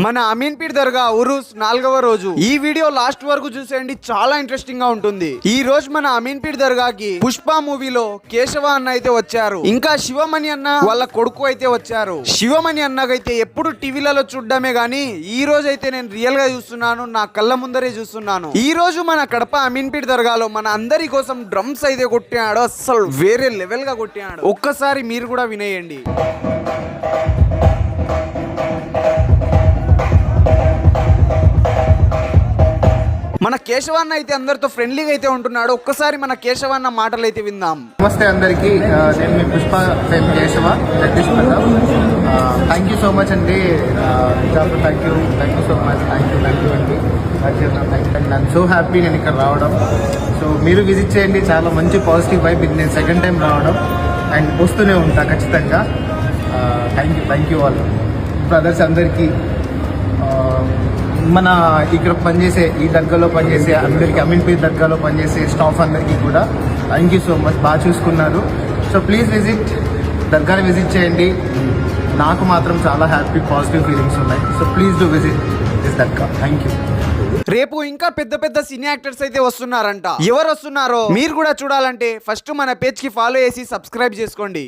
మన అమీన్పీర్ దర్గా ఉరుస్ నాలుగవ రోజు. ఈ వీడియో లాస్ట్ వరకు చూసేయండి చాలా ఇంట్రెస్టింగ్గా ఉంటుంది. ఈ రోజు మన అమీన్పీర్ దర్గాకి పుష్ప మూవీలో కేశవ అన్న అయితే వచ్చారు. ఇంకా శివమణి అన్న వాళ్ళ కొడుకు అయితే వచ్చారు. శివమణి అన్నకైతే ఎప్పుడు టీవీలలో చూడడమే గానీ ఈ రోజు అయితే నేను రియల్గా చూస్తున్నాను నా కళ్ళ ముందరే చూస్తున్నాను. ఈ రోజు మన కడప అమీన్పీర్ దర్గాలో మన అందరి కోసం డ్రమ్స్ అయితే కొట్టినాడు అస్సలు వేరే లెవెల్గా కొట్టినాడు. ఒక్కసారి మీరు కూడా వినేయండి. మన కేశవాన్న అయితే అందరితో ఫ్రెండ్లీగా అయితే ఉంటున్నాడు. ఒక్కసారి మన కేశవాన్న మాటలు అయితే విందాం. నమస్తే అందరికీ. నేను మీ Pushpa fame Keshava Jagadeesh Prathap. Thank you so much అండి. Thank you thank you so much thank you thank you అండి. థ్యాంక్ యూ సో హ్యాపీ నేను ఇక్కడ రావడం. సో మీరు విజిట్ చేయండి. చాలా మంచి పాజిటివ్ వైబ్ ఇది నేను సెకండ్ టైం రావడం. అండ్ వస్తూనే ఉంటా ఖచ్చితంగా. థ్యాంక్ యూ థ్యాంక్ యూ వాళ్ళు బ్రదర్స్ అందరికీ. మన ఇక్కడ పనిచేసే ఈ దర్గాలో పనిచేసే అందరికీ అమీన్పీర్ దర్గాలో పనిచేసే స్టాఫ్ అందరికీ కూడా థ్యాంక్ యూ సో మచ్ బాగా చూసుకున్నారు. సో ప్లీజ్ విజిట్ దర్గాని విజిట్ చేయండి. నాకు మాత్రం చాలా హ్యాపీ పాజిటివ్ ఫీలింగ్స్ ఉన్నాయి. So please do visit this dargah thank you రేపు ఇంకా పెద్ద పెద్ద సినీ యాక్టర్స్ అయితే వస్తున్నారంట. ఎవరు వస్తున్నారో మీరు కూడా చూడాలంటే ఫస్ట్ మన పేజ్కి ఫాలో చేసి సబ్స్క్రైబ్ చేసుకోండి.